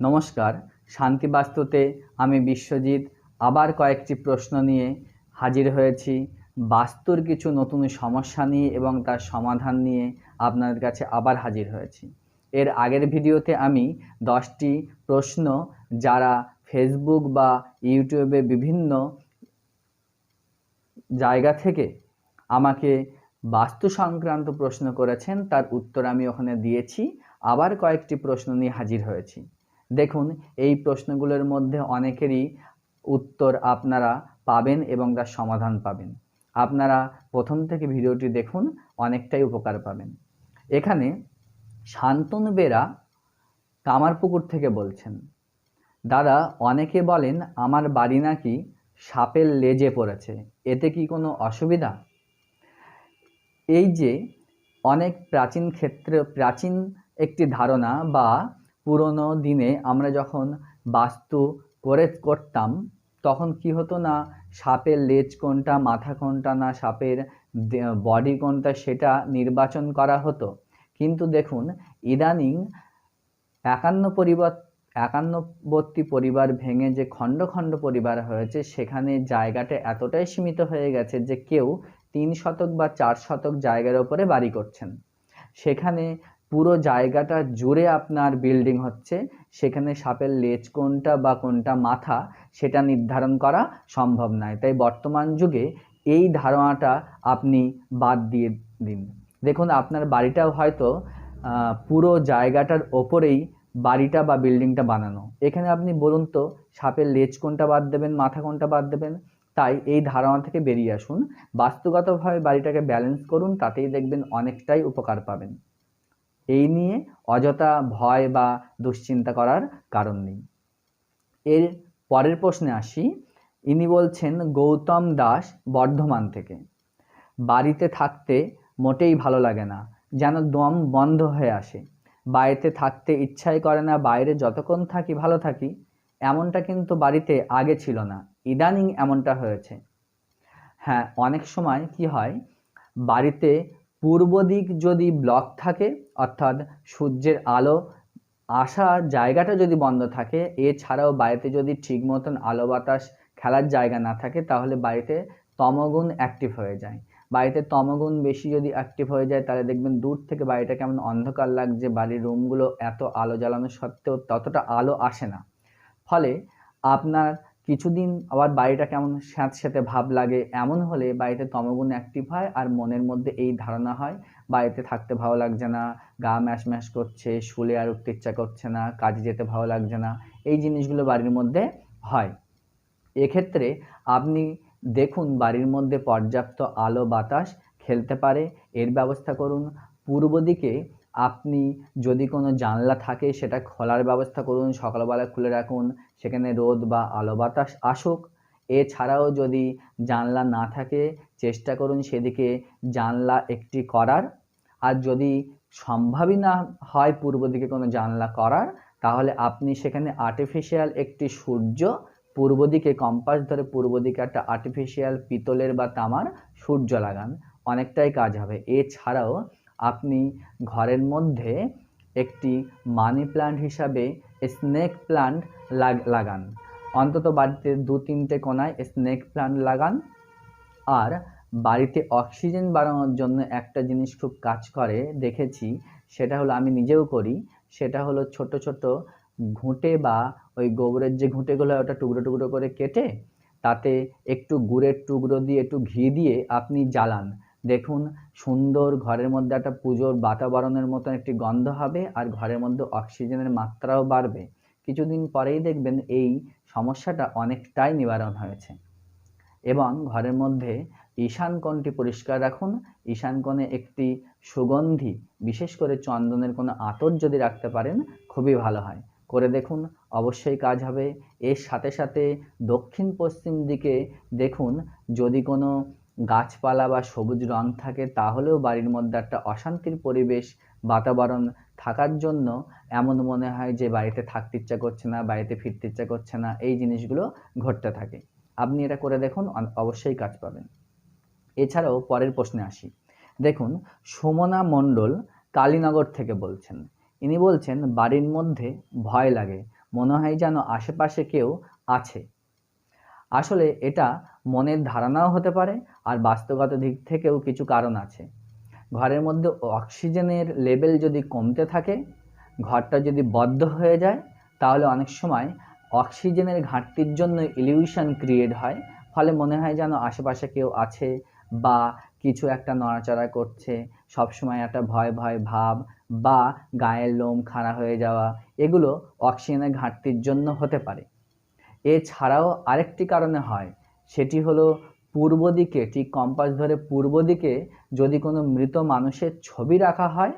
নমস্কার শান্তি বাস্তুতে আমি বিশ্বজিৎ আবার কয়েকটি প্রশ্ন নিয়ে হাজির হয়েছি। বাস্তুর কিছু নতুন সমস্যা নিয়ে এবং তার সমাধান নিয়ে আপনাদের কাছে আবার হাজির হয়েছি। এর আগের ভিডিওতে আমি দশটি প্রশ্ন যারা ফেসবুক বা ইউটিউবে বিভিন্ন জায়গা থেকে আমাকে বাস্তু সংক্রান্ত প্রশ্ন করেছেন, তার উত্তর আমি ওখানে দিয়েছি। আবার কয়েকটি প্রশ্ন নিয়ে হাজির হয়েছি। দেখুন, এই প্রশ্নগুলোর মধ্যে অনেকেরই উত্তর আপনারা পাবেন এবং তার সমাধান পাবেন। আপনারা প্রথম থেকে ভিডিওটি দেখুন, অনেকটাই উপকার পাবেন। এখানে শান্তনু বেরা কামারপুকুর থেকে বলছেন, দাদা, অনেকে বলেন আমার বাড়ি নাকি সাপের লেজে পড়েছে, এতে কি কোনো অসুবিধা? এই যে অনেক প্রাচীন ক্ষেত্রে, প্রাচীন একটি ধারণা বা পুরনো দিনে আমরা যখন বাস্তু করে করতাম, তখন কি হতো না, সাপের লেজ কোনটা, মাথা কোনটা না, সাপের বডি কোনটা সেটা নির্বাচন করা হতো। কিন্তু দেখুন, ইদানিং একান্ন পরিবার, একান্নবর্তী পরিবার ভেঙে যে খণ্ড খণ্ড পরিবার হয়েছে, সেখানে জায়গাটা এতটাই সীমিত হয়ে গেছে যে কেউ তিন শতক বা চার শতক জায়গার ওপরে বাড়ি করছেন। সেখানে পুরো জায়গাটা জুড়ে আপনার বিল্ডিং হচ্ছে, সেখানে সাপের লেজ কোনটা বা কোনটা মাথা সেটা নির্ধারণ করা সম্ভব নয়। তাই বর্তমান যুগে এই ধারণাটা আপনি বাদ দিয়ে দিন। দেখুন, আপনার বাড়িটাও হয়তো পুরো জায়গাটার ওপরেই বাড়িটা বা বিল্ডিংটা বানানো। এখানে আপনি বলুন তো, সাপের লেজ কোনটা বাদ দেবেন, মাথা কোনটা বাদ দেবেন? তাই এই ধারণা থেকে বেরিয়ে আসুন। বাস্তুগতভাবে বাড়িটাকে ব্যালেন্স করুন, তাতেই দেখবেন অনেকটাই উপকার পাবেন। এই নিয়ে অযথা ভয় বা দুশ্চিন্তা করার কারণ নেই। এর পরের প্রশ্নে আসি। ইনি বলছেন, গৌতম দাস বর্ধমান থেকে। বাড়িতে থাকতে মোটেই ভালো লাগে না, যেন দম বন্ধ হয়ে আসে। বাড়িতে থাকতে ইচ্ছাই করে না, বাইরে যতক্ষণ থাকি ভালো থাকি। এমনটা কিন্তু বাড়িতে আগে ছিল না, ইদানিং এমনটা হয়েছে। হ্যাঁ অনেক সময় কি হয়, বাড়িতে পূর্ব দিক যদি ব্লক থাকে, অর্থাৎ সূর্যের আলো আসার জায়গাটা যদি বন্ধ থাকে, এছাড়াও বাড়িতে যদি ঠিক মতন আলো বাতাস খেলার জায়গা না থাকে, তাহলে বাড়িতে তমগুণ অ্যাক্টিভ হয়ে যায়। বাড়িতে তমগুণ বেশি যদি অ্যাক্টিভ হয়ে যায়, তাহলে দেখবেন দূর থেকে বাড়িটা কেমন অন্ধকার লাগছে, বাড়ির রুমগুলো এত আলো জ্বালানো সত্ত্বেও ততটা আলো আসে না। ফলে আপনার কিছুদিন আবার বাড়িটা কেমন স্যাঁতস্যাঁতে ভাব লাগে, এমন হলে বাড়িতে তমগুণ অ্যাক্টিভ হয় আর মনের মধ্যে এই ধারণা হয়, বাড়িতে থাকতে ভালো লাগছে না, গা ম্যাশ ম্যাশ করছে, শুলে আর উঠতে ইচ্ছা করছে না, কাজে যেতে ভালো লাগছে না, এই জিনিসগুলো বাড়ির মধ্যে হয়। এক্ষেত্রে আপনি দেখুন বাড়ির মধ্যে পর্যাপ্ত আলো বাতাস খেলতে পারে, এর ব্যবস্থা করুন। পূর্ব দিকে আপনি যদি কোনো জানলা থাকে, সেটা খোলার ব্যবস্থা করুন, সকালবেলা খুলে রাখুন, সেখানে রোদ বা আলো বাতাস আসুক। এছাড়াও যদি জানলা না থাকে, চেষ্টা করুন সেদিকে জানলা একটি করার। আর যদি সম্ভবই না হয় পূর্ব দিকে কোনো জানলা করার, তাহলে আপনি সেখানে আর্টিফিশিয়াল একটি সূর্য পূর্ব দিকে কম্পাস ধরে পূর্ব দিকে একটা আর্টিফিশিয়াল পিতলের বা তামার সূর্য লাগান। অনেকটাই কাজ হবে। এছাড়াও আপনি ঘরের মধ্যে একটি মানি প্লান্ট হিসাবে স্নেক প্লান্ট লাগান। অন্তত বাড়িতে দু তিনটে কোনায় স্নেক প্লান্ট লাগান। আর বাড়িতে অক্সিজেন বাড়ানোর জন্য একটা জিনিস খুব কাজ করে, দেখেছি, সেটা হলো আমি নিজেও করি, সেটা হলো ছোট ছোট ঘুঁটে বা ওই গোবরের যে ঘুঁটেগুলো, ওটা টুকরো টুকরো করে কেটে তাতে একটু গুড়ের টুকরো দিয়ে, একটু ঘি দিয়ে আপনি জ্বালান। দেখুন, সুন্দর ঘরের মধ্যে একটা পুজোর বাতাবরণের মতন একটি গন্ধ হবে আর ঘরের মধ্যে অক্সিজেনের মাত্রাও বাড়বে। কিছুদিন পরেই দেখবেন এই সমস্যাটা অনেকটাই নিবারণ হয়েছে। এবং ঘরের মধ্যে ঈশান কোণটি পরিষ্কার রাখুন। ঈশান কোণে একটি সুগন্ধি, বিশেষ করে চন্দনের কোনো আতর যদি রাখতে পারেন, খুবই ভালো হয়। করে দেখুন, অবশ্যই কাজ হবে। এর সাথে সাথে দক্ষিণ পশ্চিম দিকে দেখুন, যদি কোনো গাছপালা বা সবুজ রং থাকে তাহলেও বাড়ির মধ্যে একটা অশান্তির পরিবেশ, বাতাবরণ থাকার জন্য এমন মনে হয় যে বাড়িতে থাকতে ইচ্ছা করছে না, বাড়িতে ফিরতে ইচ্ছা করছে না, এই জিনিসগুলো ঘটতে থাকে। আপনি এটা করে দেখুন অবশ্যই কাজ পাবেন। এছাড়াও পরের প্রশ্নে আসি। দেখুন, সুমনা মণ্ডল কালীনগর থেকে বলছেন। ইনি বলছেন, বাড়ির মধ্যে ভয় লাগে। মনে হয় যেন আশেপাশে কেউ আছে। আসলে এটা মনের ধারণাও হতে পারে আর বাস্তবগত দিক থেকেও কিছু কারণ আছে। ঘরের মধ্যে অক্সিজেনের লেভেল যদি কমতে থাকে, ঘরটা যদি বদ্ধ হয়ে যায়, তাহলে অনেক সময় অক্সিজেনের ঘাটতির জন্য ইলিউশন ক্রিয়েট হয়। ফলে মনে হয় যেন আশেপাশে কেউ আছে বা কিছু একটা নড়াচড়া করছে, সবসময় একটা ভয় ভয় ভাব বা গায়ের লোম খাড়া হয়ে যাওয়া, এগুলো অক্সিজেনের ঘাটতির জন্য হতে পারে। এছাড়াও আরেকটি কারণে হয়। সেটি হলো পূর্ব দিকে, ঠিক কম্পাস ধরে পূর্ব দিকে যদি কোনো মৃত মানুষের ছবি রাখা হয়,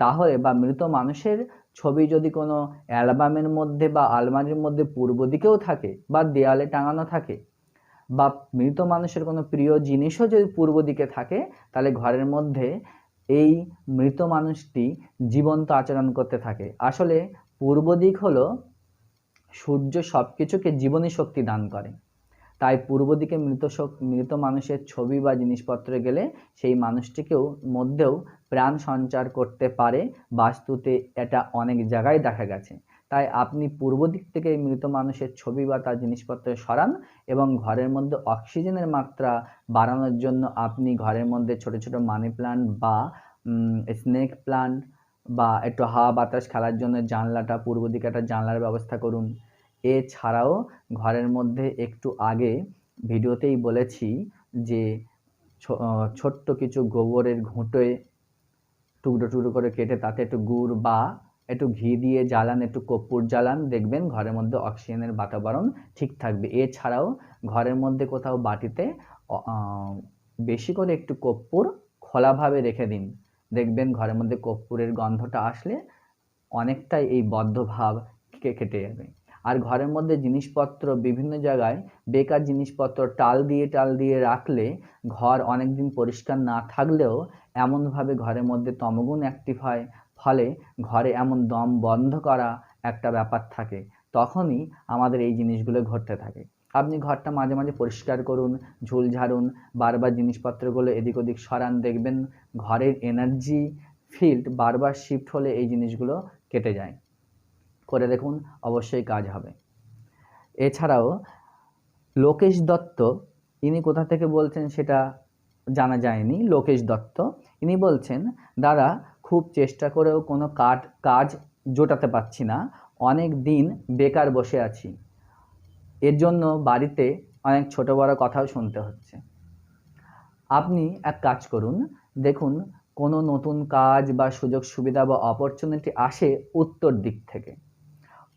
তাহলে বা মৃত মানুষের ছবি যদি কোনো অ্যালবামের মধ্যে বা আলমারির মধ্যে পূর্ব দিকেও থাকে বা দেয়ালে টাঙানো থাকে বা মৃত মানুষের কোনো প্রিয় জিনিসও যদি পূর্ব দিকে থাকে, তাহলে ঘরের মধ্যে এই মৃত মানুষটি জীবন্ত আচরণ করতে থাকে। আসলে পূর্ব দিক হলো সূর্য সব কিছুকে জীবনী শক্তি দান করে। তাই পূর্ব দিকে মৃত মৃত মানুষের ছবি বা জিনিসপত্র গেলে সেই মানুষটিকেও মধ্যেও প্রাণ সঞ্চার করতে পারে বাস্তুতে এটা অনেক জায়গায় দেখা গেছে। তাই আপনি পূর্ব দিক থেকে মৃত মানুষের ছবি বা তার জিনিসপত্র সরান এবং ঘরের মধ্যে অক্সিজেনের মাত্রা বাড়ানোর জন্য আপনি ঘরের মধ্যে ছোট ছোট মানি প্লান্ট বা স্নেক প্লান্ট বা একটু হাওয়া বাতাস খেলার জন্য জানলাটা, পূর্ব দিকে একটা জানলার ব্যবস্থা করুন। এছাড়াও ঘরের মধ্যে একটু আগে ভিডিওতেই বলেছি যে ছোট্ট কিছু গোবরের ঘুঁটোয় টুকরো টুকরো করে কেটে তাতে একটু গুড় বা একটু ঘি দিয়ে জ্বালান, একটু কর্পূর জ্বালান, দেখবেন ঘরের মধ্যে অক্সিজেনের বাতাবরণ ঠিক থাকবে। এছাড়াও ঘরের মধ্যে কোথাও বাটিতে বেশি করে একটু কর্পূর খোলাভাবে রেখে দিন। দেখবেন ঘরের মধ্যে কর্পূরের গন্ধটা আসলে অনেকটাই এই বদ্ধ বদ্ধভাব কেটে যাবে। আর ঘরের মধ্যে জিনিসপত্র বিভিন্ন জায়গায় বেকার জিনিসপত্র টাল দিয়ে টাল দিয়ে রাখলে ঘর অনেক দিন পরিষ্কার না থাকলেও এমনভাবে ঘরের মধ্যে তমগুণ অ্যাক্টিভ হয়, ফলে ঘরে এমন দম বন্ধ করা একটা ব্যাপার থাকে, তখনই আমাদের এই জিনিসগুলো ঘটতে থাকে। আপনি ঘরটা মাঝে মাঝে পরিষ্কার করুন, ঝুল ঝাড়ুন, বারবার জিনিসপত্রগুলো এদিক ওদিক সরান, দেখবেন ঘরের এনার্জি ফিল্ড বারবার শিফট হলে এই জিনিসগুলো কেটে যায়। করে দেখুন, অবশ্যই কাজ হবে। এছাড়াও, লোকেশ দত্ত, ইনি কোথা থেকে বলছেন সেটা জানা যায়নি, লোকেশ দত্ত। ইনি বলছেন দাদা খুব চেষ্টা করেও কোনো কাজ কাজ জোটাতে পারছি না। অনেক দিন বেকার বসে আছি। এর জন্য বাড়িতে অনেক ছোট বড় কথাও শুনতে হচ্ছে। আপনি এক কাজ করুন, দেখুন কোনো নতুন কাজ বা সুযোগ সুবিধা বা অপরচুনিটি আসে উত্তর দিক থেকে।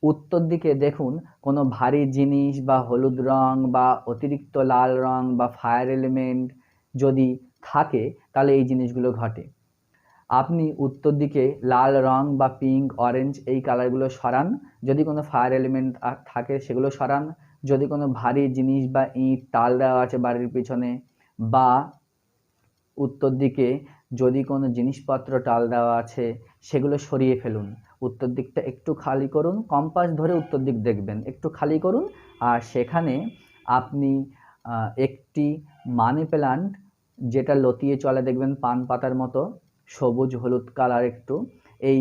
উত্তর দিকে দেখুন কোনো ভারী জিনিস বা হলুদ রং বা অতিরিক্ত লাল রং বা ফায়ার এলিমেন্ট যদি থাকে, তাহলে এই জিনিসগুলো ঘটে। আপনি উত্তর দিকে লাল রং বা পিঙ্ক অরেঞ্জ এই কালারগুলো সরান, যদি কোনো ফায়ার এলিমেন্ট থাকে সেগুলো সরান যদি কোনো ভারী জিনিস বা ইট টাল দেওয়া আছে বাড়ির পিছনে বা উত্তর দিকে যদি কোনো জিনিসপত্র টাল দেওয়া আছে, সেগুলো সরিয়ে ফেলুন। উত্তর দিকটা একটু খালি করুন, কম্পাস ধরে উত্তর দিক দেখবেন। একটু খালি করুন আর সেখানে আপনি একটি মানি প্ল্যান্ট যেটা লতিয়ে চলে, দেখবেন পান পাতার মতো, সবুজ, হলুদ কালার একটু, এই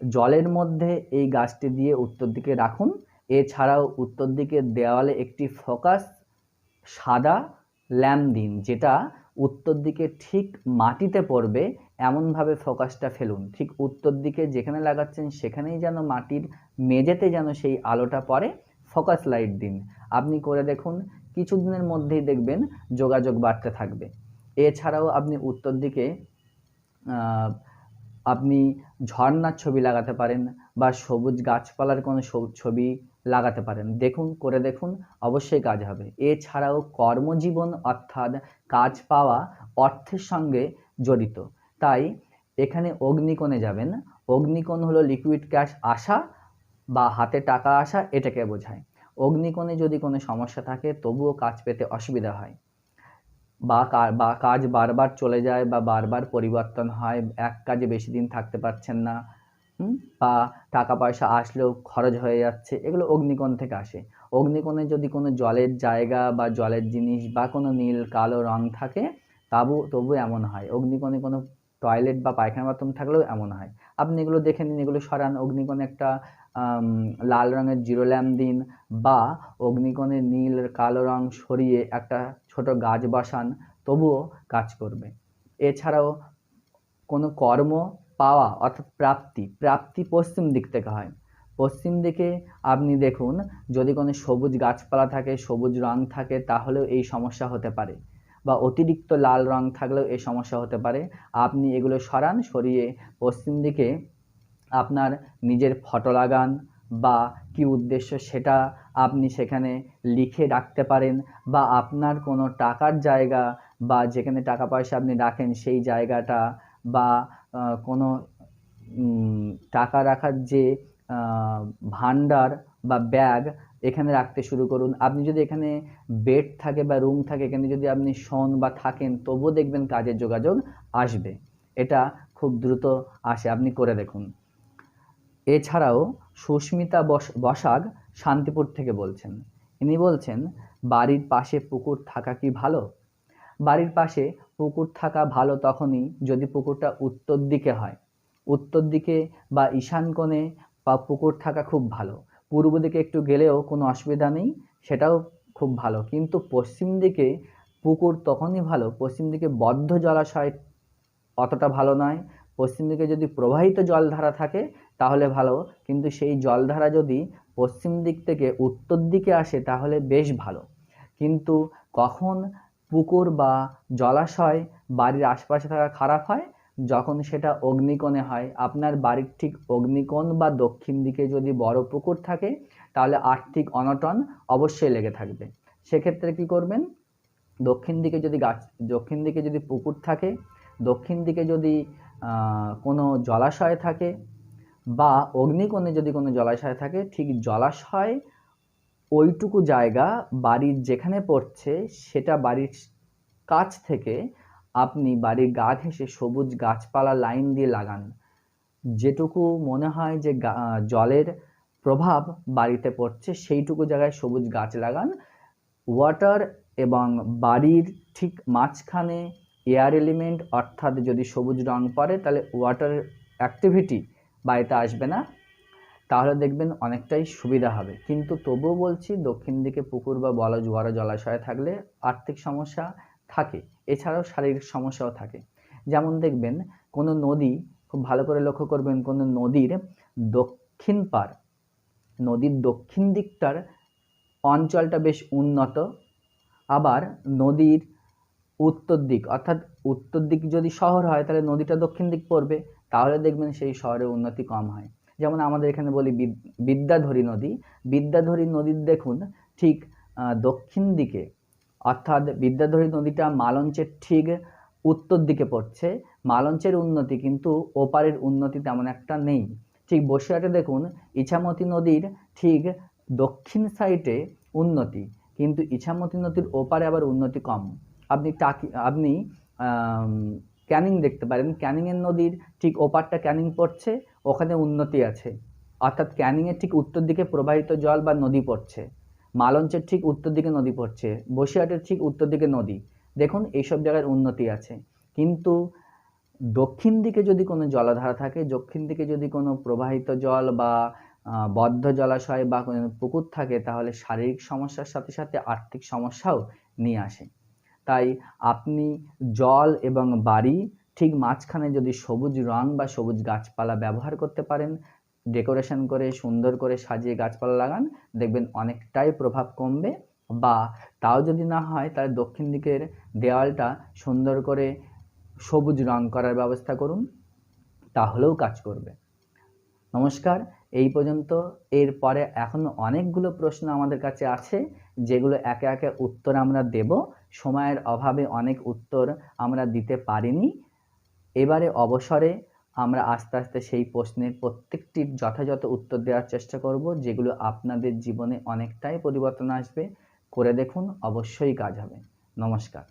জলের মধ্যে এই গাছটি দিয়ে উত্তর দিকে রাখুন। এছাড়াও উত্তর দিকে দেওয়ালে একটি ফোকাস সাদা ল্যাম্প দিন যেটা উত্তর দিকে ঠিক মাটিতে পড়বে, এমনভাবে ফোকাসটা ফেলুন। ঠিক উত্তর দিকে যেখানে লাগাচ্ছেন, সেখানেই যেন মাটির মেঝেতে যেন সেই আলোটা পড়ে। ফোকাস লাইট দিন। আপনি করে দেখুন, কিছুদিনের মধ্যেই দেখবেন যোগাযোগ বাড়তে থাকবে। এছাড়াও আপনি উত্তর দিকে আপনি ঝর্নার ছবি লাগাতে পারেন বা সবুজ গাছপালার কোনো ছবি লাগাতে পারেন। দেখুন, করে দেখুন, অবশ্যই কাজ হবে। এছাড়াও কর্মজীবন অর্থাৎ কাজ পাওয়া অর্থের সঙ্গে জড়িত। তাই এখানে অগ্নিকোণে যাবেন। অগ্নিকোণ হলো লিকুইড ক্যাশ আসা বা হাতে টাকা আসা, এটাকে বোঝায়। অগ্নিকোণে যদি কোনো সমস্যা থাকে, তবুও কাজ পেতে অসুবিধা হয়। বা বা কাজ বারবার চলে যায় বা বারবার পরিবর্তন হয়, এক কাজে বেশি দিন থাকতে পারছেন না বা টাকা পয়সা আসলেও খরচ হয়ে যাচ্ছে, এগুলো অগ্নিকোণ থেকে আসে। অগ্নিকোণে যদি কোনো জলের জায়গা বা জলের জিনিস বা কোনো নীল, কালো রং থাকে, তাবু তবু এমন হয়। অগ্নিকোণে কোনো টয়লেট বা পায়খানা বাথরুম থাকলেও এমন হয়। আপনি এগুলো দেখে নিন, এগুলো সরান। অগ্নিকোণে একটা লাল রঙের জিরো ল্যাম্প দিন বা অগ্নিকোণে নীল, কালো রং সরিয়ে একটা ছোট গাছ বসান, তবুও কাজ করবে। এছাড়াও কোনো কর্ম পাওয়া, অর্থাৎ প্রাপ্তি প্রাপ্তি পশ্চিম দিক থেকে হয়। পশ্চিম দিকে আপনি দেখুন, যদি কোনো সবুজ গাছপালা থাকে, সবুজ রং থাকে, তাহলেও এই সমস্যা হতে পারে। বা অতিরিক্ত লাল রং থাকলেও এই সমস্যা হতে পারে। আপনি এগুলো সরান, সরিয়ে পশ্চিম দিকে আপনার নিজের ফটো লাগান বা কি উদ্দেশ্য সেটা আপনি সেখানে লিখে রাখতে পারেন বা আপনার কোনো টাকার জায়গা বা যেখানে টাকা পয়সা আপনি রাখেন, সেই জায়গাটা বা কোনো টাকা রাখার যে ভান্ডার বা ব্যাগ এখানে রাখতে শুরু করুন। আপনি যদি এখানে বেড থাকে বা রুম থাকে, এখানে যদি আপনি শোন বা থাকেন, তবুও দেখবেন কাজের যোগাযোগ আসবে। এটা খুব দ্রুত আসে, আপনি করে দেখুন। এছাড়াও সুস্মিতা বস বসাক শান্তিপুর থেকে বলছেন। ইনি বলছেন, বাড়ির পাশে পুকুর থাকা কি ভালো? বাড়ির পাশে পুকুর থাকা ভালো তখনই যদি পুকুরটা উত্তর দিকে হয়। উত্তর দিকে বা ঈশান কোণে বা পুকুর থাকা খুব ভালো। পূর্ব দিকে একটু গেলেও কোনো অসুবিধা নেই, সেটাও খুব ভালো। কিন্তু পশ্চিম দিকে পুকুর তখনই ভালো, পশ্চিম দিকে বদ্ধ জলাশয় অতটা ভালো নয়। পশ্চিম দিকে যদি প্রবাহিত জলধারা থাকে, তাহলে ভালো। কিন্তু সেই জলধারা যদি পশ্চিম দিক থেকে উত্তর দিকে আসে, তাহলে বেশ ভালো। কিন্তু কখন পুকুর বা জলাশয় বাড়ির আশপাশে থাকা খারাপ হয়, যখন সেটা অগ্নিকোণে হয়। আপনার বাড়ির ঠিক অগ্নিকোণ বা দক্ষিণ দিকে যদি বড় পুকুর থাকে, তাহলে আর্থিক অনটন অবশ্যই লেগে থাকবে। সেক্ষেত্রে কি করবেন? দক্ষিণ দিকে যদি গাছ, দক্ষিণ দিকে যদি পুকুর থাকে, দক্ষিণ দিকে যদি কোনো জলাশয় থাকে বা অগ্নিকোণে যদি কোনো জলাশয় থাকে, ঠিক জলাশয় ওইটুকু জায়গা বাড়ির যেখানে পড়ছে, সেটা বাড়ির কাছ থেকে আপনি বাড়ির গা ঘেঁষে সবুজ গাছপালা লাইন দিয়ে লাগান। যেটুকু মনে হয় যে জলের প্রভাব বাড়িতে পড়ছে, সেইটুকু জায়গায় সবুজ গাছ লাগান। ওয়াটার এবং বাড়ির ঠিক মাঝখানে এয়ার এলিমেন্ট অর্থাৎ যদি সবুজ রং পড়ে, তাহলে ওয়াটার অ্যাক্টিভিটি বাড়িতে আসবে না। তাহলে দেখবেন অনেকটাই সুবিধা হবে। কিন্তু তবুও বলছি দক্ষিণ দিকে পুকুর বা বড় বড় জলাশয় থাকলে আর্থিক সমস্যা থাকে। এছাড়াও শারীরিক সমস্যাও থাকে। যেমন দেখবেন কোনো নদী, খুব ভালো করে লক্ষ্য করবেন কোনো নদীর দক্ষিণ পার, নদীর দক্ষিণ দিকটার অঞ্চলটা বেশ উন্নত। আবার নদীর উত্তর দিক, অর্থাৎ উত্তর দিক যদি শহর হয় তাহলে নদীটা দক্ষিণ দিক পড়বে, তাহলে দেখবেন সেই শহরে উন্নতি কম হয়। যেমন আমাদের এখানে বলি বিদ- বিদ্যাধরী নদী। বিদ্যাধরী নদীর দেখুন, ঠিক দক্ষিণ দিকে, অর্থাৎ বিদ্যাধরী নদীটা মালঞ্চের ঠিক উত্তর দিকে পড়ছে। মালঞ্চের উন্নতি কিন্তু ওপারের উন্নতি তেমন একটা নেই। ঠিক বসিরহাটে দেখুন, ইছামতি নদীর ঠিক দক্ষিণ সাইডে উন্নতি, কিন্তু ইছামতি নদীর ওপারে আবার উন্নতি কম। আপনি টাকি আপনি ক্যানিং দেখতে পারেন। ক্যানিংয়ের নদীর ঠিক ওপারটা ক্যানিং পড়ছে ওখানে উন্নতি আছে। অর্থাৎ ক্যানিংয়ের ঠিক উত্তর দিকে প্রবাহিত জল বা নদী পড়ছে। মালঞ্চের ঠিক উত্তর দিকে নদী পড়ছে। বসিরহাটের ঠিক উত্তর দিকে নদী। দেখুন, এইসব জায়গার উন্নতি আছে। কিন্তু দক্ষিণ দিকে যদি কোনো জলাধারা থাকে, দক্ষিণ দিকে যদি কোনো প্রবাহিত জল বা বদ্ধ জলাশয় বা কোনো পুকুর থাকে, তাহলে শারীরিক সমস্যার সাথে সাথে আর্থিক সমস্যাও নিয়ে আসে। তাই আপনি জল এবং বাড়ি ঠিক মাঝখানে যদি সবুজ রং বা সবুজ গাছপালা ব্যবহার করতে পারেন, ডেকোরেশন করে, সুন্দর করে সাজিয়ে গাছপালা লাগান, দেখবেন অনেকটাই প্রভাব কমবে। বা তাও যদি না হয়, তাহলে দক্ষিণ দিকের দেওয়ালটা সুন্দর করে সবুজ রং করার ব্যবস্থা করুন, তাহলেও কাজ করবে। নমস্কার, এই পর্যন্ত। এরপরে এখনও অনেকগুলো প্রশ্ন আমাদের কাছে আছে, যেগুলো একে একে উত্তর আমরা দেব। সময়ের অভাবে অনেক উত্তর আমরা দিতে পারিনি। এবারে অবসরে আমরা আস্তে আস্তে সেই প্রশ্নের প্রত্যেকটির যথাযথ উত্তর দেওয়ার চেষ্টা করব, যেগুলো আপনাদের জীবনে অনেকটাই পরিবর্তন আসবে। করে দেখুন, অবশ্যই কাজ হবে। নমস্কার।